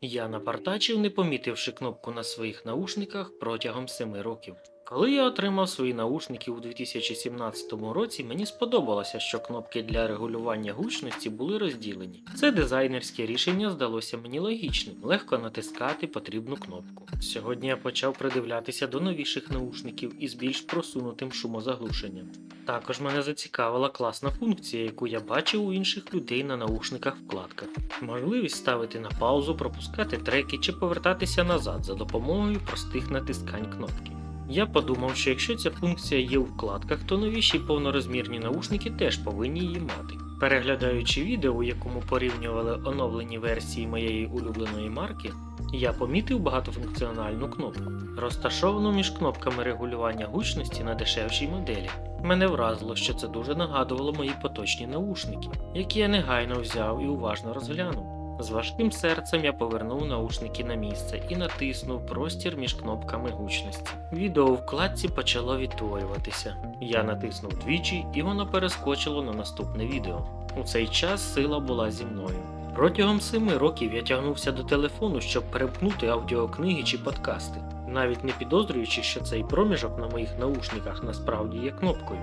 Я напартачив, не помітивши кнопку на своїх наушниках протягом семи років. Коли я отримав свої наушники у 2017 році, мені сподобалося, що кнопки для регулювання гучності були розділені. Це дизайнерське рішення здалося мені логічним, легко натискати потрібну кнопку. Сьогодні я почав придивлятися до новіших наушників із більш просунутим шумозаглушенням. Також мене зацікавила класна функція, яку я бачив у інших людей на наушниках вкладках. Можливість ставити на паузу, пропускати треки чи повертатися назад за допомогою простих натискань кнопки. Я подумав, що якщо ця функція є у вкладках, то новіші повнорозмірні наушники теж повинні її мати. Переглядаючи відео, у якому порівнювали оновлені версії моєї улюбленої марки, я помітив багатофункціональну кнопку, розташовану між кнопками регулювання гучності на дешевшій моделі. Мене вразило, що це дуже нагадувало мої поточні наушники, які я негайно взяв і уважно розглянув. З важким серцем я повернув наушники на місце і натиснув простір між кнопками гучності. Відео у вкладці почало відтворюватися. Я натиснув двічі, і воно перескочило на наступне відео. У цей час сила була зі мною. Протягом семи років я тягнувся до телефону, щоб перемкнути аудіокниги чи подкасти, навіть не підозрюючи, що цей проміжок на моїх наушниках насправді є кнопкою.